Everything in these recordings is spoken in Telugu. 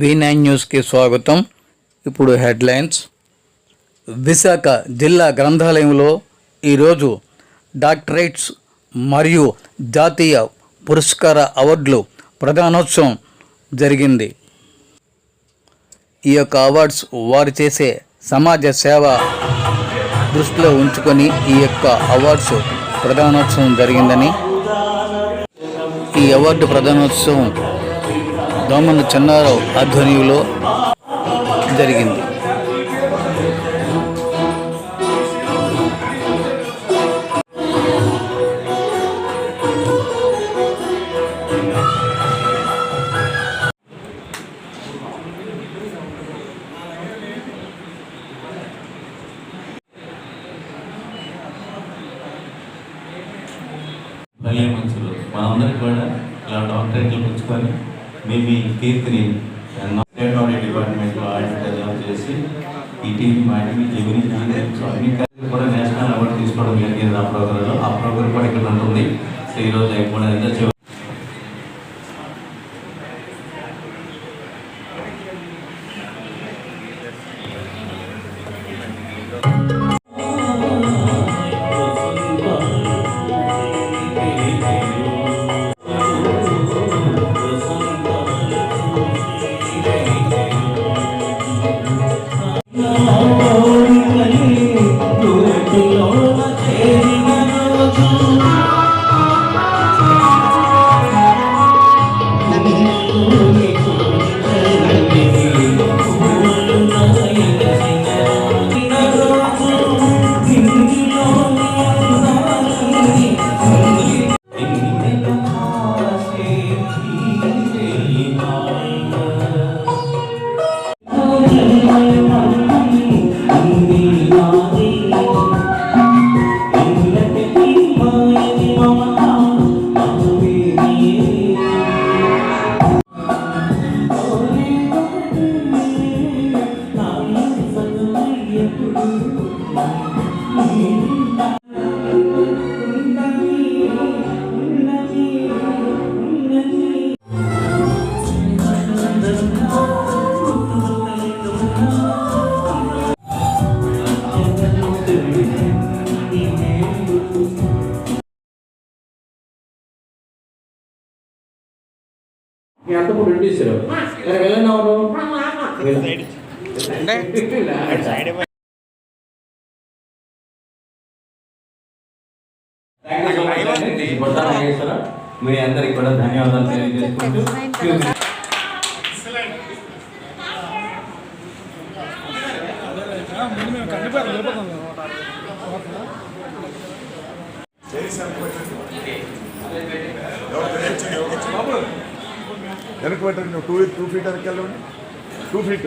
వి నైన్ న్యూస్కి స్వాగతం. ఇప్పుడు హెడ్లైన్స్. విశాఖ జిల్లా గ్రంథాలయంలో ఈరోజు డాక్టరేట్స్ మరియు జాతీయ పురస్కార అవార్డులు ప్రధానోత్సవం జరిగింది. ఈ యొక్క అవార్డ్స్ వారు చేసే సమాజ సేవ దృష్టిలో ఉంచుకొని ఈ యొక్క అవార్డ్స్ ప్రధానోత్సవం జరిగిందని. ఈ అవార్డు ప్రధానోత్సవం దోమన్న చెన్నారావు ఆధ్వర్యంలో జరిగింది. మీ అందరికి కూడా ధన్యవాదాలు తెలియజేసుకుంటూ వెనక్కి పెట్టండి నువ్వు టూ టూ ఫీట్ వెనక్కి వెళ్ళండి టూ ఫీట్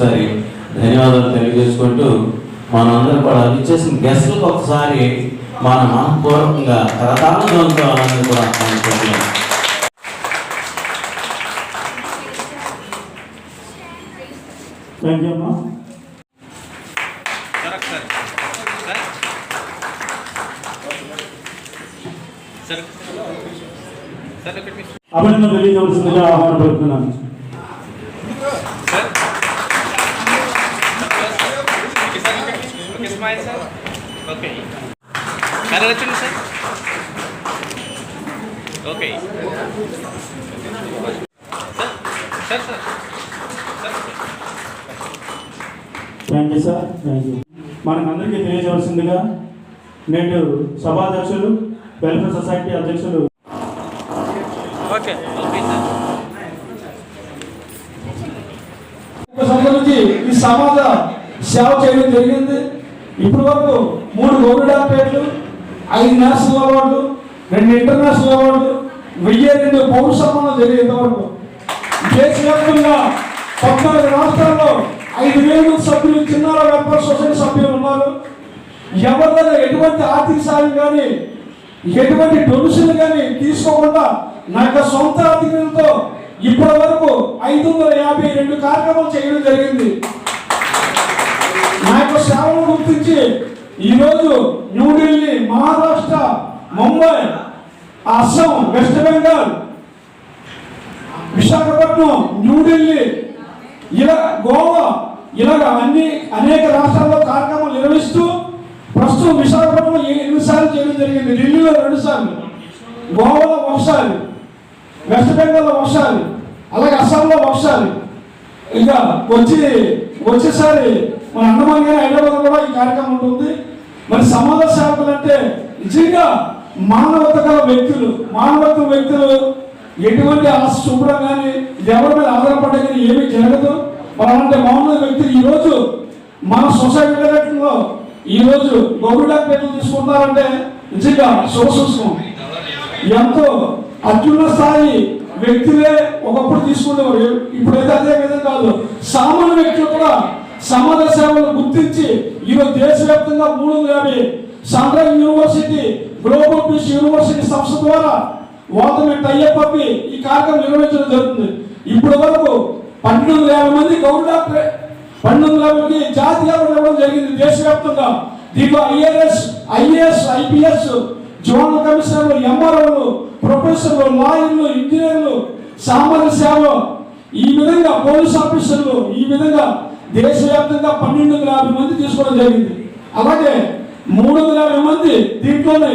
మరొకసారి ధన్యవాదాలు తెలియజేసుకుంటూ మనందరం కూడా ఇచ్చేసిన గెస్ట్లకు ఒకసారి మన మనపూర్వకంగా కరతాళంతో ఆనందం కూడా అనుకుంటున్నాం థ్యాంక్ యూ అమ్మా అభినందన తెలియజేయవలసిందిగా ఆహ్వానపడుతున్నాను okay smile sir okay colour వచ్చింది sir okay sir sir thank you sir thank you మనకందరికీ తెలియజేయవలసిందిగా నేడు సభాధ్యక్షులు వెల్ఫేర్ సొసైటీ అధ్యక్షులు. ఓకే ఓకే సార్ సంబంధించి ఈ సమాజ సేవ చేయడం జరిగింది. ఇప్పటి వరకు మూడు గోల్డ్ డాక్టరేట్లు ఐదు నేషనల్ అవార్డు రెండు ఇంటర్నేషనల్ అవార్డు వెయ్యి రెండు పౌర సన్మానం జరిగే దేశవ్యాప్తంగా పద్నాలుగు రాష్ట్రాల్లో ఐదు వేల సభ్యులు చిన్నార వ్యాపార సొసైటీ సభ్యులు ఉన్నారు. ఎవరి ఎటువంటి ఆర్థిక సాయం కానీ ఎటువంటి డొనేషన్ కానీ తీసుకోకుండా నా యొక్క సొంత ఆర్థికతో ఇప్పటి వరకు ఐదు వందల యాభై రెండు కార్యక్రమాలు చేయడం జరిగింది. నా యొక్క సేవను గుర్తించి ఈరోజు న్యూఢిల్లీ మహారాష్ట్ర ముంబై అస్సాం వెస్ట్ బెంగాల్ విశాఖపట్నం న్యూఢిల్లీ ఇలా గోవా ఇలాగ అన్ని అనేక రాష్ట్రాల్లో కార్యక్రమాలు నిర్వహిస్తూ ప్రస్తుతం విశాఖపట్నం ఏ- ఎన్నిసార్లు చేయడం జరిగింది. ఢిల్లీలో రెండు సార్లు గోవాలో ఒకసారి వెస్ట్ బెంగాల్లో ఒకసారి అలాగే అస్సాంలో ఒకసారి. ఇంకా వచ్చి వచ్చేసారి మన అండమాన్ కానీ హైదరాబాద్ కూడా ఈ కార్యక్రమం ఉంటుంది. మరి సమాజ సేవకులు అంటే నిజంగా మానవత గల వ్యక్తులు మానవత్వ వ్యక్తులు ఎటువంటి ఆశ చూపడం కానీ ఎవరి మీద ఆధారపడే కానీ ఏమీ జరగదు. మరి అలాంటి మానవ వ్యక్తులు ఈరోజు మన సొసైటీలో ఈరోజు గౌరవ పేర్లు తీసుకుంటారంటే నిజంగా శుభసూచకం ఎంతో అత్యున్న స్థాయి వ్యక్తులే ఒకప్పుడు తీసుకునేవారు. ఇప్పుడైతే అదే విధంగా కాదు. సామాన్య వ్యక్తులు కూడా సమాజ సేవలు గుర్తించి ఈరోజు దేశవ్యాప్తంగా మూడు వందల యాభై సండ్రగ్ యూనివర్సిటీ గ్లోబల్ పీస్ యూనివర్సిటీ సంస్థ ద్వారా వాళ్ళతో మేము టైఅప్ అప్పి ఈ కార్యక్రమం నిర్వహించడం జరుగుతుంది. ఇప్పటి వరకు పన్నెండు వందల యాభై మంది గౌరవ డాక్టర్ పన్నెండు వందల యాభై మంది జాతీయ అవార్డు ఇవ్వడం జరిగింది దేశవ్యాప్తంగా. దీంట్లో ఐఆర్ఎస్ ఐఏఎస్ ఐపీఎస్ జోనల్ కమిషనర్లు ఎంఆర్ఓలు ప్రొఫెసర్లు లాయర్లు ఇంజనీర్లు సామాన్య సేవ ఈ విధంగా పోలీస్ ఆఫీసర్లు ఈ విధంగా దేశవ్యాప్తంగా పన్నెండు వందల యాభై మంది తీసుకోవడం జరిగింది. అలాగే మూడు వందల యాభై మంది దీంట్లోనే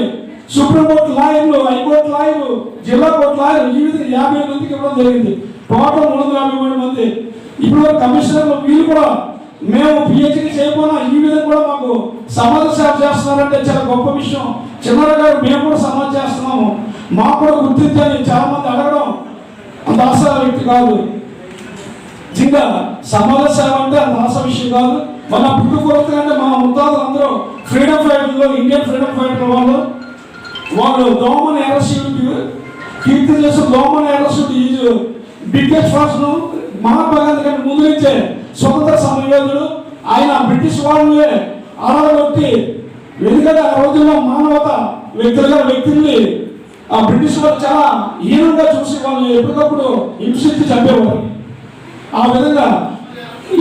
సుప్రీంకోర్టు లాయర్లు హైకోర్టు లాయర్లు జిల్లా కోర్టు లాయర్లు ఈ విధంగా యాభై మందికి ఇవ్వడం జరిగింది. టోటల్ మూడు వందల యాభై మూడు మంది. ఇప్పుడు కమిషనర్లు వీళ్ళు కూడా మేము పిహెచ్డి చేయకుండా ఈ విధంగా కూడా మాకు సమాజ సేవ చేస్తున్నారంటే చాలా గొప్ప విషయం. చిన్నర గారు మేము కూడా సమాజ చేస్తున్నాము. మాకు కూడా గుర్తించని చాలా మంది అడగడం అంత ఆశ వ్యక్తి కాదు. నిజంగా సమాజ సేవ అంటే అంత ఆశ విషయం కాదు. మన పుట్టుకొరత అంటే మా ముద్దాలు అందరూ ఫ్రీడమ్ ఫైటర్లో ఇండియన్ ఫ్రీడమ్ ఫైటర్ వాళ్ళు. వాళ్ళు దోమన్ ఎరసూట్ కీర్తి చేసిన దోమన్ ఎరసూట్ is biggest fast Mahatma Gandhi కంటే ముందు నుంచే స్వతంత్ర సమయోధుడు ఆయన బ్రిటిష్ వాళ్ళే అడగొట్టి ఎందుకంటే ఆ రోజుల్లో మానవత వ్యక్తులుగా వ్యక్తుల్ని ఆ బ్రిటిష్ వాళ్ళు చాలా హీనంగా చూసి వాళ్ళు ఎప్పటికప్పుడు హింసించి చంపేవారు. ఆ విధంగా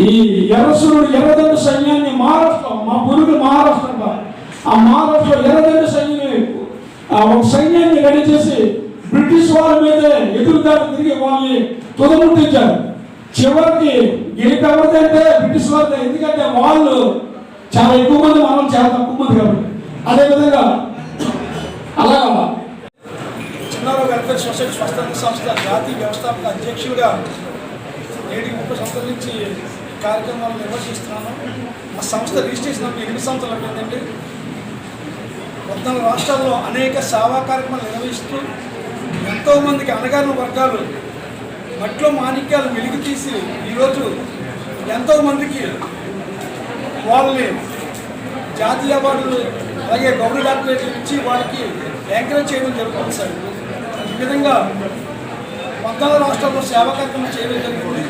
ఈ ఎర్రసురుడు ఎర్రదండు సైన్యాన్ని మహారాష్ట్ర మా పురుగు మహారాష్ట్ర ఆ మహారాష్ట్ర ఎర్రదండు సైన్యాన్ని ఒక సైన్యాన్ని రెడీ చేసి బ్రిటిష్ వాళ్ళ మీద ఎదురుదారి తిరిగి వాళ్ళని తుదముట్టించారు చివరికి గెలిపి ఎవరిదంటే బ్రిటిష్ వాళ్ళదే. ఎందుకంటే వాళ్ళు చాలా ఎక్కువ మంది మనం చాలా తక్కువ మంది కాబట్టి. అదేవిధంగా అలాగా చిన్నారావు వెల్ఫేర్ సొసైటీ స్వస్థ సంస్థ జాతీయ వ్యవస్థాపక అధ్యక్షుడిగా నేటికి ముప్పై సంవత్సరాల నుంచి కార్యక్రమాలు నిర్వహిస్తున్నాను మా సంస్థ రిజిస్ట్రేషన్ అప్పుడు ఎనిమిది సంవత్సరాలు అయిందండి పద్నాలుగు రాష్ట్రాల్లో అనేక సేవా కార్యక్రమాలు నిర్వహిస్తూ ఎంతోమందికి అణగారిన వర్గాలు మట్లో మాణిక్యాలు వెలికి తీసి ఈరోజు ఎంతోమందికి వాళ్ళని జాతీయ అవార్డులు అలాగే గౌరవ డాక్టరేట్లు ఇచ్చి వాళ్ళకి ఎంకరేజ్ చేయడం జరుగుతుంది సార్. ఈ విధంగా పద్నాలుగు రాష్ట్రాల్లో సేవా కార్యక్రమం చేయడం జరుగుతుంది.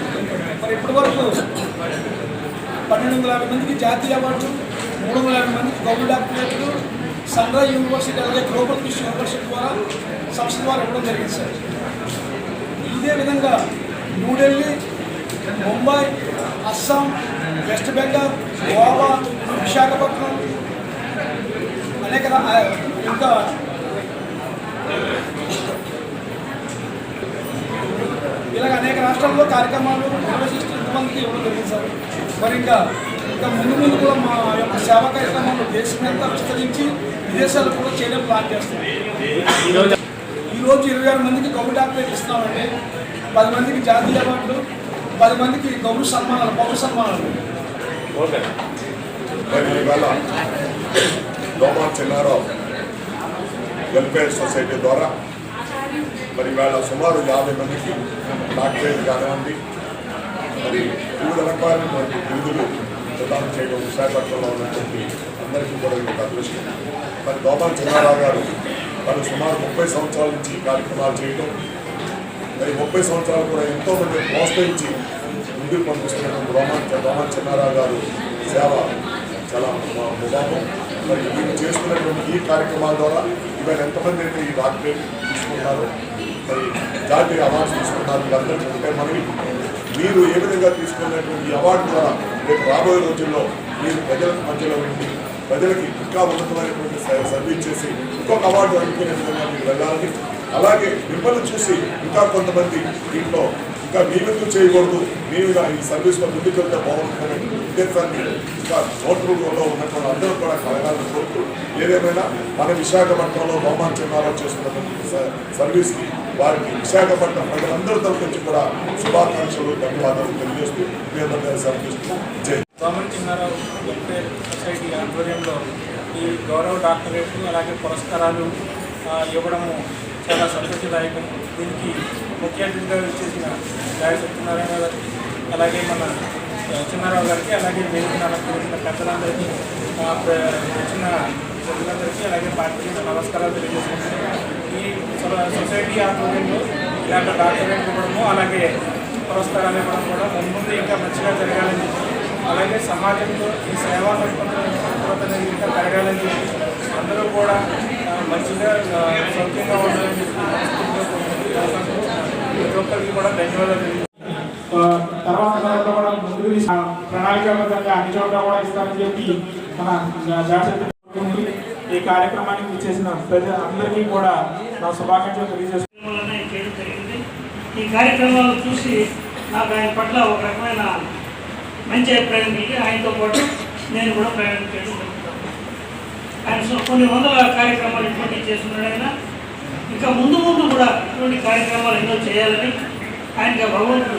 ఇప్పటి వరకు పన్నెండు వందల యాభై మందికి జాతీయ అవార్డు మూడు వందల యాభై మందికి గౌరవ డాక్టరేట్లు సన్రా యూనివర్సిటీ అలాగే గ్లోబల్ ఫిష్ యూనివర్సిటీ ద్వారా సంస్థ ద్వారా ఇవ్వడం జరిగింది సార్. ఇదే విధంగా న్యూఢిల్లీ ముంబై అస్సాం వెస్ట్ బెంగాల్ గోవా విశాఖపట్నం అనేక ఇంకా రాష్ట్రంలో కార్యక్రమాలు నిర్వహిస్తూ ఇంతమందికి ఇవ్వడం జరిగింది సార్. మరి ఇంకా ఇంకా ముందు ముందు కూడా మా యొక్క సేవా కార్యక్రమాలు దేశమంతా విస్తరించి విదేశాలు కూడా చేయడం ప్లాన్ చేస్తాం ఈరోజు ఇరవై ఆరు మందికి గౌరవ డాక్టరేట్ ఇస్తున్నామండి. పది మందికి జాతీయ అవార్డులు పది మందికి గౌరవ సన్మానాలు పౌర సన్మానాలు. మరి చిన్నారావు వెల్ఫేర్ సొసైటీ ద్వారా మరి ఇవాళ సుమారు యాభై మందికి డాక్టరేట్ కానివ్వండి మరి వివిధ రకాలైనటువంటి బిరుదులు ప్రదానం చేయడం విశాఖపట్నంలో ఉన్నటువంటి అందరికీ కూడా ఇది ఒక అదృష్టం. మరి దోమాన్ చిన్నారావు గారు వారు సుమారు ముప్పై సంవత్సరాల నుంచి కార్యక్రమాలు చేయడం మరి ముప్పై సంవత్సరాలు కూడా ఎంతో మంది ప్రోత్సహించి ముందుకు పంపిస్తున్నటువంటి రోమాన్ రోమాన్ చిన్నారావు గారు సేవ చాలా ము- ముభావం మరి వీళ్ళు చేస్తున్నటువంటి ఈ కార్యక్రమాల ద్వారా ఇవాళ ఎంతమంది అయితే ఈ డాక్టరేట్ తీసుకున్నారో మరి జాతీయ అవార్డ్స్ తీసుకున్నారు వీళ్ళందరికీ ఉంటే మనకి మీరు ఏ విధంగా తీసుకున్నటువంటి ఈ అవార్డు ద్వారా రేపు రాబోయే రోజుల్లో మీరు ప్రజల మధ్యలో ఉండి ప్రజలకి ఇంకా ఉన్నతమైనటువంటి సర్వీస్ చేసి ఇంకొక అవార్డు అందుకునే విధంగా మీరు వెళ్ళాలని అలాగే మిమ్మల్ని చూసి ఇంకా కొంతమంది దీంట్లో ఇంకా మేమెందుకు చేయకూడదు మీరుగా ఈ సర్వీస్లో ముందుకు వెళ్తే బాగుంటుందని ఉద్దేశాన్ని ఇంకా నోట్రులో ఉన్నటువంటి అందరూ కూడా కలగాలని కోరుతూ ఏదేమైనా మన విశాఖపట్నంలో రోమాన్ చిన్నారావు చేస్తున్నటువంటి సర్వీస్కి వారికి విశాఖపట్నం ప్రజలందరూ తరఫు నుంచి కూడా శుభాకాంక్షలు ధన్యవాదాలు తెలియజేస్తూ మీ అందరి సర్వీస్తూ జై గవర్నమెంట్ వెల్ఫేర్ సొసైటీ ఆధ్వర్యంలో ఈ గౌరవ డాక్టరేట్ అలాగే పురస్కారాలు ఇవ్వడము చాలా సంతోషదాయకం. దీనికి ముఖ్య అతిథిగా వచ్చేసిన గాయ సత్యనారాయణ గారికి అలాగే మన ఆ, చిన్నారావు గారికి అలాగే వేదిక అలంకరించిన పెద్దలందరికీ ఆ, వచ్చిన ప్రజలందరికీ అలాగే పార్టీకి నమస్కారాలు తెలియజేసుకుంటున్నాను. ఈ సొసైటీ ఆధ్వర్యంలో ఇలాంటి డాక్యుమెంట్ ఇవ్వడము అలాగే పురస్కారాలు ఇవ్వడం కూడా ముందు ఇంకా మంచిగా జరగాలని అలాగే సమాజంలో ఈ సేవా దృక్పథం ఇంకా పెరగాలని చెప్పి అందరూ కూడా మంచిగా ఆ, సౌఖ్యంగా ఉండాలని చెప్పి ప్రతి ఒక్కరికి కూడా ధన్యవాదాలు తర్వాత కూడా ముందుకు ప్రణాళికాబద్ధంగా అన్ని చోట్ల కూడా ఇస్తామని చెప్పి మన జాగ్రత్త ఈ కార్యక్రమానికి చేసిన ప్రజల అందరికీ కూడా నా శుభాకాంక్షలు తెలియజేస్తున్నాను ఈ కార్యక్రమాలు చూసి నాకు ఆయన పట్ల ఒక రకమైన మంచి అభిప్రాయం కలిగి ఆయనతో పాటు నేను కూడా ప్రయాణం చేయడం ఆయన సో- కొన్ని వందల కార్యక్రమాలు ఇటువంటి చేస్తున్నాడు ఆయన. ఇంకా ముందు ముందు కూడా ఇటువంటి కార్యక్రమాలు ఎన్నో చేయాలని ఆయనకి ఆ భగవంతుడు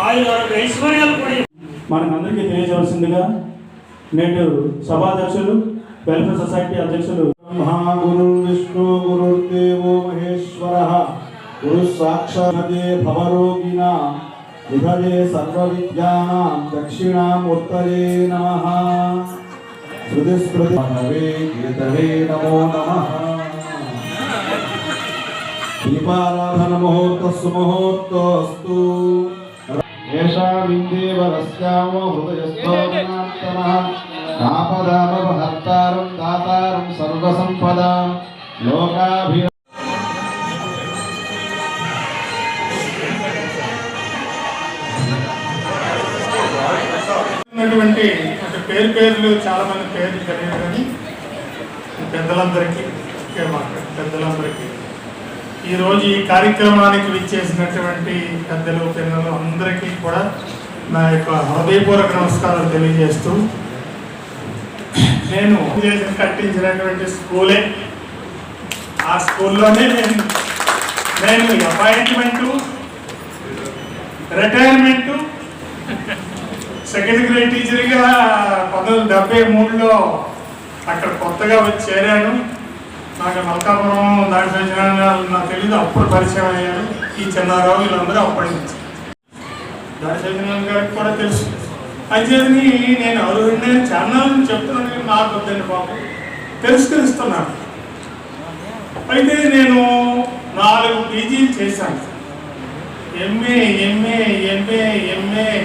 ఆరోగ్య ఐశ్వర్యాలు కూడా మనకందరికీ తెలియజేయవలసిందిగా నేడు సభాధ్యక్షులు वेलफेयर सोसाइटी अध्यक्ष महागुरु विष्णु गुरुर्देव महेश्वर, गुरु साक्षादे भवरोगिना विभजे सर्वविद्यानां, दक्षिणाम् उत्तरे नमः। श्रुतिस्मृतिभवे कीर्तवे नमो नमः। दीपाराधन मुहूर्तस्सु मुहूर्तोऽस्तु येषामिन्देव रस्यामो हृदयस्थो హృదయస్థోమనాత్తమః దాతారం సర్వసంపదాం. లోకాభి ఉన్నటువంటి అంటే పేరు పేర్లు చాలా మంది పేర్లు తెలియదు కానీ పెద్దలందరికీ పెద్దలందరికీ. ఈరోజు ఈ కార్యక్రమానికి విచ్చేసినటువంటి పెద్దలు పిల్లలు అందరికీ కూడా నా యొక్క హృదయపూర్వక నమస్కారాలు తెలియజేస్తూ నేను కట్టించినటువంటి స్కూలే. ఆ స్కూల్లోనే నేను నేను అపాయింట్మెంటు రిటైర్మెంటు సెకండ్ గ్రేడ్ టీచర్గా పంతొమ్మిది డెబ్బై మూడులో అక్కడ కొత్తగా వచ్చి చేరాను. నాకు మల్కాపురం దాడి నాకు తెలియదు అప్పుడు పరిచయం అయ్యారు ఈ చిన్నారావు వీళ్ళందరూ అప్పటి నుంచి. దాడి గారికి కూడా తెలుసు. అయితే నేను అర్హుడిని ఛానల్ చెప్తున్నాను మాకు నాకు వద్దండి బాబు. తిరస్కరిస్తున్నాను. అయితే నేను నాలుగు పీజీలు చేశాను. MA MA MA MA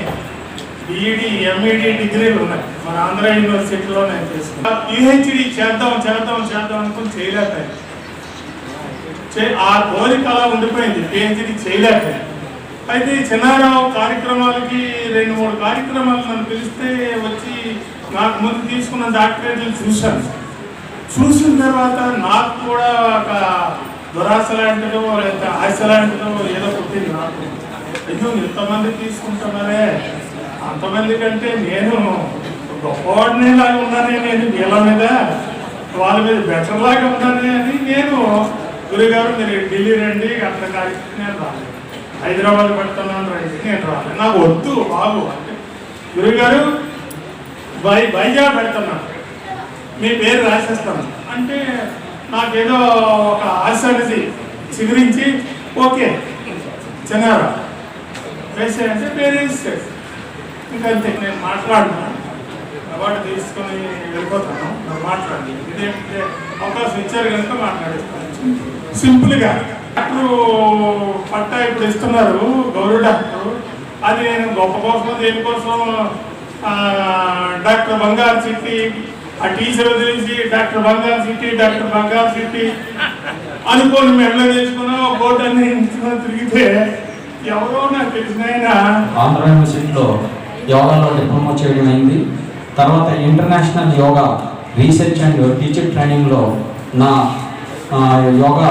BEd MEd డిగ్రీలు ఉన్నాయి. మన ఆంధ్ర యూనివర్సిటీలో నేను చేసుకున్నాను పిహెచ్డి చేద్దాం చేద్దాం చేద్దాం అనుకుని చేయలేకపోయాను. చే- ఆ కోరిక అలా ఉండిపోయింది. పిహెచ్డి చేయలేకపోయాను. అయితే ఈ చిన్నారావు కార్యక్రమాలకి రెండు మూడు కార్యక్రమాలు నన్ను పిలిస్తే వచ్చి నాకు ముందు తీసుకున్న డాక్టరేట్లు చూశాను చూసిన తర్వాత నాకు కూడా ఒక దురాశ లాంటిదో లేకపోతే ఆశ లాంటిదో ఏదో పుట్టింది నాకు. అయ్యో ఇంతమంది తీసుకుంటున్నారే. అంతమంది కంటే నేను గొప్పవాడిని లాగా ఉన్నానే నేను వీళ్ళ మీద వాళ్ళ మీద బెటర్ లాగా ఉన్నానే అని నేను గురుగారు మీరు ఢిల్లీ రండి అట్లా కార్యక్రమం నేను రాలేదు. హైదరాబాద్ పెడుతున్నాను రండి నేను రావాలి నాకు వద్దు బాబు అంటే. గురుగారు బై బైజా పెడుతున్నాను. మీ పేరు రాసేస్తాను. అంటే నాకేదో ఒక ఆశ అనేది చిగురించి ఓకే చిన్నారా వేసే అంటే పేరు వేస్తే ఇంకంతే నేను మాట్లాడినా. అవార్డు తీసుకొని వెళ్ళిపోతాను. మాట్లాడి. ఇదేంటే? అవకాశం ఇచ్చారు కనుక మాట్లాడేస్తాను. సింపుల్గా. డాక్టర్ పట్టా ఇప్పుడు ఇస్తున్నారు గౌరవ డాక్టర్. అది నేను గొప్ప కోసం దేనికోసం డాక్టర్ బంగారు సిట్టి ఆ టీచర్ వదిలేసి డాక్టర్ బంగారు సిట్టి డాక్టర్ బంగారు సిట్టి అనుకోని మెడలో చేసుకున్నా బోర్డు అన్ని తిరిగితే ఎవరో నాకు తెలిసిన ఆయన. ఆంధ్ర యూనివర్సిటీలో యోగాలో డిప్లొమా చేయడం అయింది. తర్వాత international yoga research and teacher ట్రైనింగ్లో నా yoga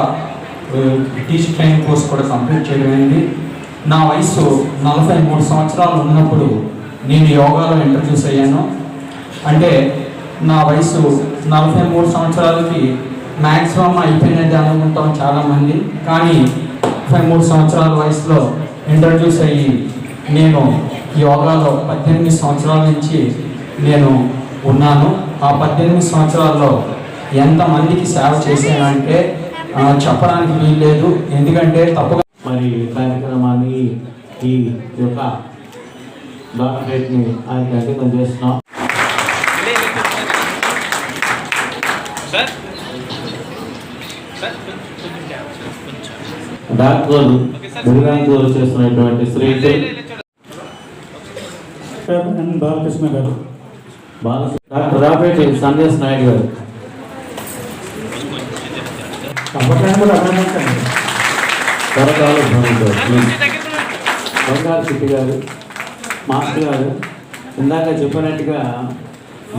British train training course కూడా కంప్లీట్ చేయడం అయింది నా వయసు నలభై మూడు సంవత్సరాలు ఉన్నప్పుడు నేను యోగాలో ఇంట్రడ్యూస్ అయ్యాను. అంటే నా వయసు నలభై మూడు సంవత్సరాలకి మ్యాక్సిమం అయిపోయినది అనుకుంటాం చాలామంది. కానీ ముప్పై మూడు సంవత్సరాల వయసులో ఇంట్రడ్యూస్ అయ్యి నేను యోగాలో పద్దెనిమిది సంవత్సరాల నుంచి నేను ఉన్నాను. ఆ పద్దెనిమిది సంవత్సరాల్లో ఎంతమందికి సేవ చేశానంటే ఆ, చెప్పడానికి వీల్లేదు. ఎందుకంటే తప్పుగా మరి కార్యక్రమాన్ని ఈ యొక్క డాక్టరేట్ని ఆయనకి అంకితం చేస్తున్నాం. డాక్టర్లు మెరుగాంతులు చేస్తున్నటువంటి శ్రీ బాలకృష్ణ గారు. బాల డాక్టర్ రాపేటి సందేశ్ నాయుడు గారు తప్పకుండా కూడా అభినందించండి త్వరకాలు భ్రమించారు ప్లీజ్ కొంచెం దగ్గరికి రండి. బంగారు సిట్టి గారు మాస్టర్ గారు ఇందాక చెప్పినట్టుగా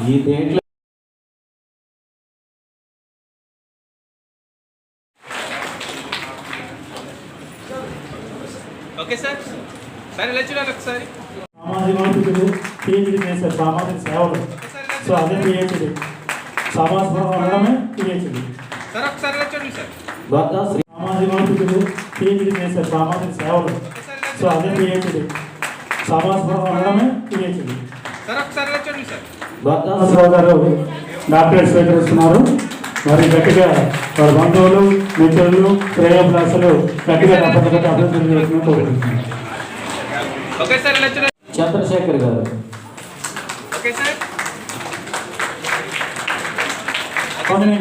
ఈ దేంట్లో ఓకే సార్. సార్ చూడాలి ఒకసారి. సామాజిక పిహెచ్డి చేశారు సామాజిక సేవలు. సో అదే పిహెచ్డి సమాజ ఉండడమే పిహెచ్డి సార్ ఒకసారి ఇలా చూడండి సార్. గొప్ప శ్రీ సామాజిక వర్తకులు పిహెచ్డి చేశారు సామాజిక సేవలు. సో అదే పిహెచ్డి. సమాజ ఉండడమే పిహెచ్డి. సార్ ఒకసారి ఇలా చూడండి సార్. గొప్ప శ్రీనివాసరావు గారు డాక్టరేట్ స్వీకరిస్తున్నారు. మరి గట్టిగా వారి బంధువులు మిత్రులు శ్రేయోభిలాసులు గట్టిగా తప్పనిసరిగా అభివృద్ధి కోరుకుంటున్నాను చూడండి చంద్రశేఖర్ గారు. Okay sir.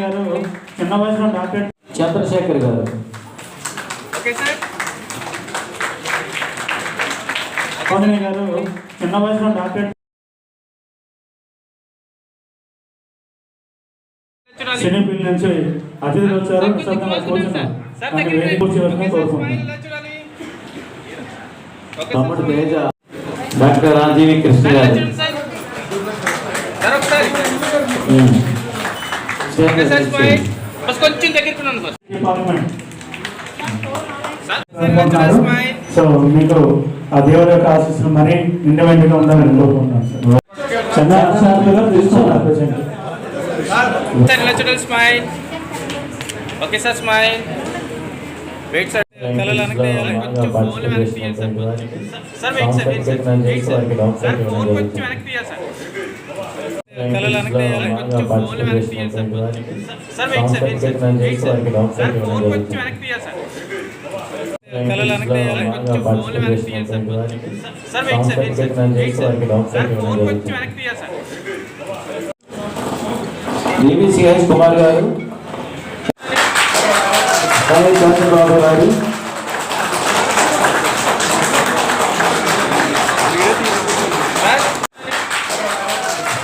గారు. చిన్న వయసులో doctorate Chandrasekhar garu. Okay sir. కోదిని గారు చిన్న వయసులో డాక్టరేట్ చూడాలి సినీ ఫీల్డ్ నుంచి అతిథులు వచ్చారు. తమ్ముడు తేజ డాక్టర్ రాజీవి కృష్ణ గారు. చూడండి సార్. బస్ కొంచెం దగ్గరికి ఉన్నాను బస్. సో మీకు ఆ దేవుడి యొక్క ఆశీస్సులు మరీ నిండు వెంటగా ఉండాలని కోరుకుంటున్నాను సార్ తీసుకున్నారు సార్ ఇలా smile okay sir smile wait sir కళలు వెనక్కి తీయాలి. కొంచెం ఫోన్ వెనక్కి తీయాలి sir sir wait sir wait sir wait sir sir phone కొంచెం వెనక్కి తీయాలి సార్ కళలు వెనక్కి తీయాలి. కొంచెం ఫోన్ వెనక్కి తీయాలి sir sir wait sir wait sir wait sir sir phone కొంచెం వెనక్కి తీయాలి సార్ కళలు వెనక్కి తీయాలి. కొంచెం ఫోన్ వెనక్కి తీయాలి sir sir wait sir wait sir wait sir sir phone కొంచెం వెనక్కి తీయాలి సార్ డివిసిహెచ్ కుమార్ గారు సాయి చంద్రబాబు గారు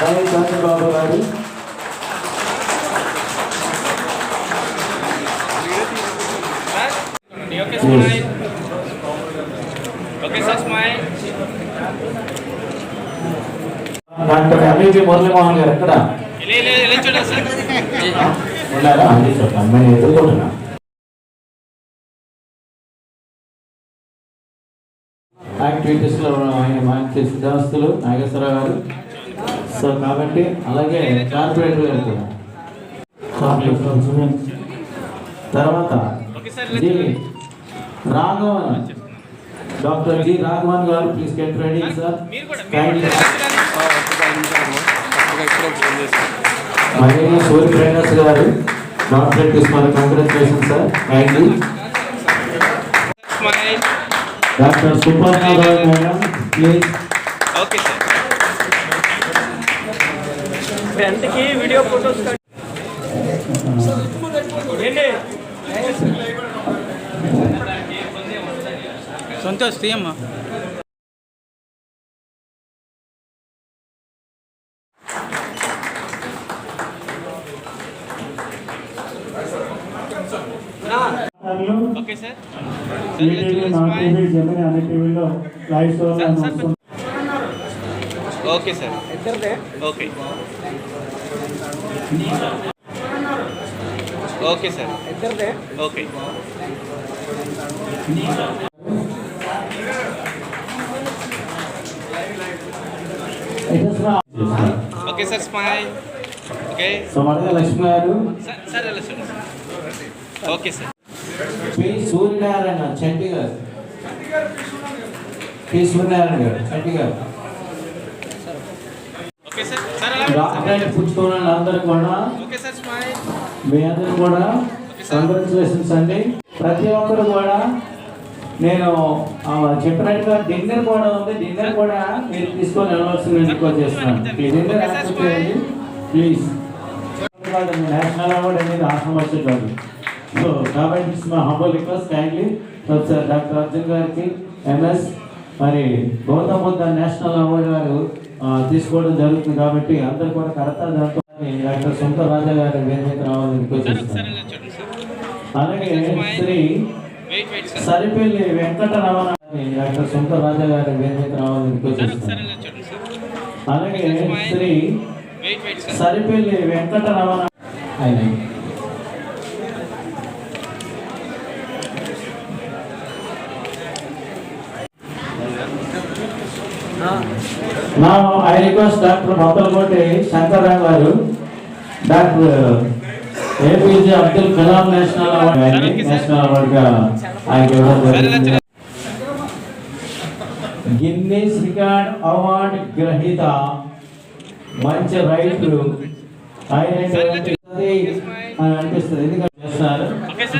సాయి చంద్రబాబు గారు. సార్ డాక్టర్ మురళీమోహన్ గారు ఎక్కడ? ఉన్నారా? అది ఎదుర్కొంటున్నా. యాక్టివిటీస్లో ఆయన మంచి సిద్ధాస్తులు నాగేశ్వరరావు గారు. సో కాబట్టి అలాగే కార్పొరేట్ గారు కూడా. తర్వాత G Raghavan. Doctor G Raghavan garu please get ready sir. మీరు మహిళ సూర్య ట్రైనర్స్ గారు డాక్టరేట్ తీసుకున్నారు congratulation sir. Thank doctor Suparna garu madam please okay sir ఫ్రంట్కి వీడియో ఫోటోస్ ఏంటి? Santosh తీయమ్మా sir. Okay sir. Okay. Okay sir. Okay. Okay sir smile okay. So Lakshmi garu sir sir ఎలా sir. Okay sir. P Suryanarayana Chetti garu. P Suryanarayana గారు చెట్టి గారు. పుచ్చుకున్న అందరూ కూడా మీ అందరూ కూడా కంగ్రాచులేషన్స్ అండి. ప్రతి ఒక్కరు కూడా నేను చెప్పినట్టుగా డిన్నర్ కూడా ఉంది. డిన్నర్ కూడా మీరు తీసుకొని వెళ్ళవలసిన రిక్వెస్ట్ చేస్తున్నాను. డిన్నర్ యాక్సెప్ట్ చేయండి. ప్లీజ్ నేషనల్ అవార్డ్ అనేది ఆశ్రమం వచ్చేటప్పుడు సో కాబట్టి it's my humble request kindly doctor Arjun గారికి ఎంఎస్ మరి గౌతమ్ బుద్ధ నేషనల్ అవార్డు గారు తీసుకోవడం జరుగుతుంది కాబట్టి అందరు కూడా కరెక్ట్గా దాంతో డాక్టర్ సొంత రాజా గారి వేదిక రావాలని అలాగే శ్రీ సరిపల్లి వెంకటరమణ డాక్టర్ సొంత రాజా గారి వేదిక రావాలని అలాగే శ్రీ సరిపల్లి వెంకటరమణ ఆయన Now I request Dr. Matalkote Shankarరావు garu doctor APJ Abdul Kalam national award national అవార్డుగా ఆయనకి ఇవ్వడం జరిగింది గిన్నీస్ రికార్డ్ అవార్డ్ గ్రహీత మంచి రైతులు అయినటువంటి అని అనిపిస్తుంది. ఎందుకంటే చేస్తున్నారు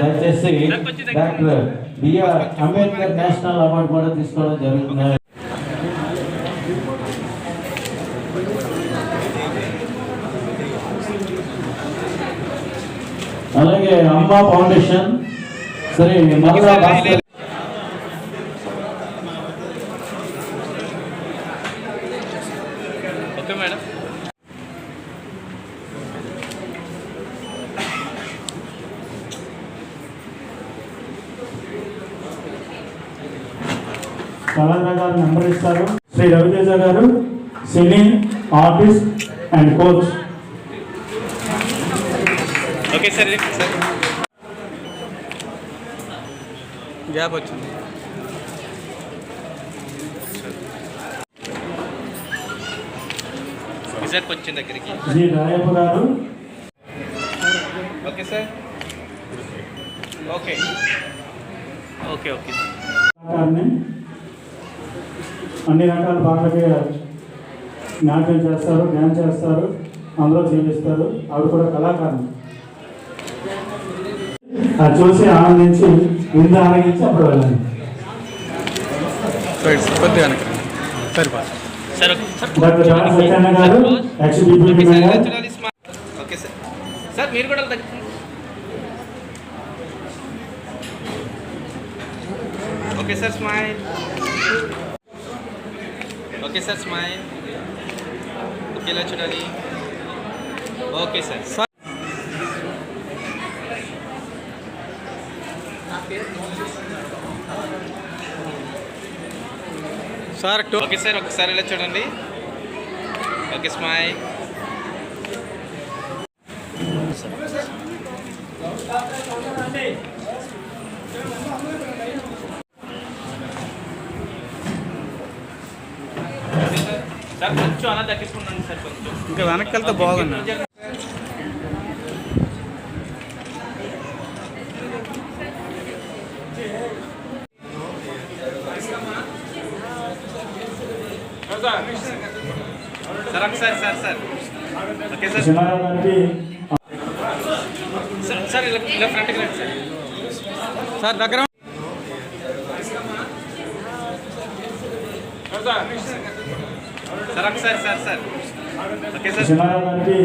దయచేసి doctor BR Ambedkar national award కూడా తీసుకోవడం జరుగుతుంది. అలాగే అమ్మ ఫౌండేషన్ ఓకే మేడం. కళాకారు గారు నెంబర్ ఇస్తారు. Shri Raviteja garu cine artist and coach. Okay sir. Sir gap వచ్చింది. సార్ కొంచెం దగ్గరికి. Okay sir. Okay. Okay okay. అన్ని రకాల పాటలకి నాట్యం చేస్తారు డ్యాన్స్ చేస్తారు అందులో జీవిస్తారు ఆవిడ కూడా కళాకారుని అది చూసి ఆనందించి విందు ఆనందించి అప్పుడు వెళ్ళండి సార్ డాక్టర్ గారు మీరు కూడా okay sir smile okay sir smile okay ఇలా చూడాలి okay sir sir okay sir ఒకసారి ఇలా చూడండి. ఓకే స్మైల్ సార్ కొంచెం అలా తగ్గించుకుంటాను సార్ కొంచెం. ఇంకా వెనక్కి వెళ్తే బాగున్నా సార్ ఒకసారి sir sir okay sir Chinnarao గారికి సార్ సార్ ఇలా ఇలా ఫ్రంట్కి రండి సార్ సార్ దగ్గర సార్ ఒకసారి sir sir okay sir Chinnarao గారికి